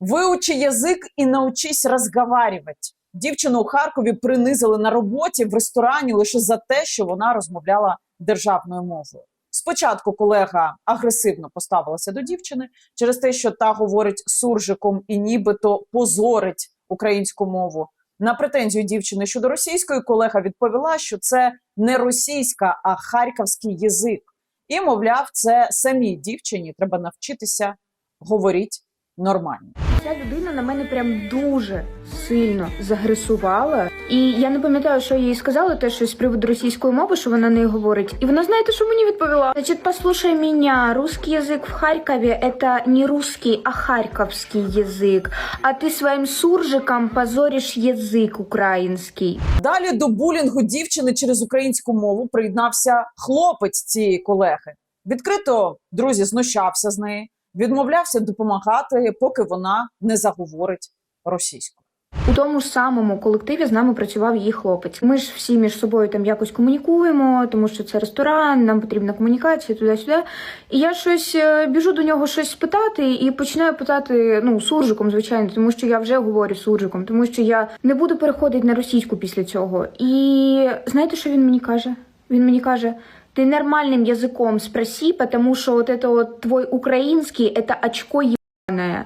Виучи язик і научись розговарювати. Дівчину у Харкові принизили на роботі в ресторані лише за те, що вона розмовляла державною мовою. Спочатку колега агресивно поставилася до дівчини через те, що та говорить суржиком і нібито позорить українську мову. На претензію дівчини щодо російської колега відповіла, що це не російська, а харківський язик. І, мовляв, це самій дівчині треба навчитися говорити нормально Ця людина на мене прям дуже сильно загресувала. І я не пам'ятаю, що я їй сказала, те щось з приводу російської мови, що вона не говорить. І вона знаєте, що мені відповіла? Значить, послушай меня, русский язык в Харькове это не русский, а харьковский язык. А ты своим суржиком позоришь язык украинский. Далі до булінгу дівчини через українську мову приєднався хлопець цієї колеги. Відкрито друзі знущався з неї, відмовлявся допомагати, поки вона не заговорить російською. У тому ж самому колективі з нами працював її хлопець. Ми ж всі між собою там якось комунікуємо, тому що це ресторан, нам потрібна комунікація туди-сюди. І я щось е, біжу до нього щось спитати і починаю питати ну суржиком, звичайно, тому що я вже говорю суржиком, тому що я не буду переходити на російську після цього. І знаєте, що він мені каже? Він мені каже Ты нормальным языком спроси, потому что вот это вот твой украинский, это очко ебаное.